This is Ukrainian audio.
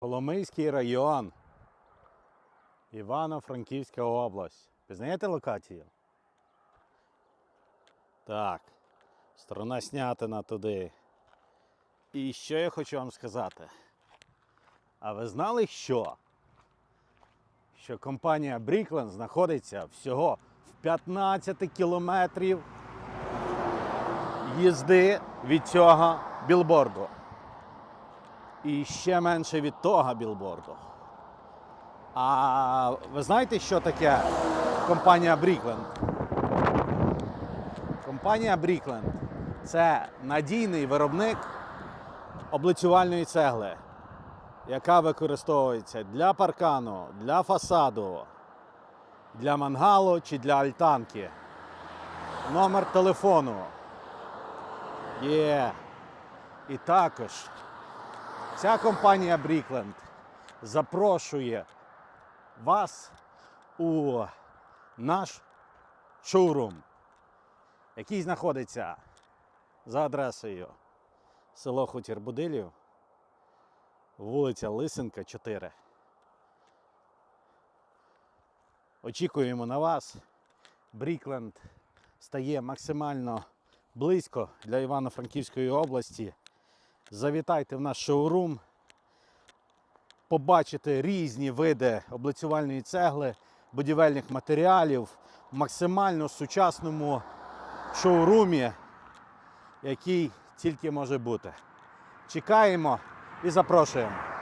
Коломийський район. Івано-Франківська область. Пізнаєте локацію? Так. Сторона снятина туди. І що я хочу вам сказати? А ви знали що? Що компанія Брікленд знаходиться всього в 15 кілометрів їзди від цього білборду. І ще менше від того білборду. А ви знаєте, що таке компанія Брікленд? Компанія Брікленд це надійний виробник облицювальної цегли, яка використовується для паркану, для фасаду, для мангалу чи для альтанки. Номер телефону є. І також ця компанія Брікленд запрошує вас у наш шоурум, який знаходиться за адресою село Хутір Будилів, вулиця Лисенка, 4. Очікуємо на вас. Брікленд стає максимально близько для Івано-Франківської області. Завітайте в наш шоурум, побачите різні види облицювальної цегли, будівельних матеріалів в максимально сучасному шоурумі, який тільки може бути. Чекаємо і запрошуємо.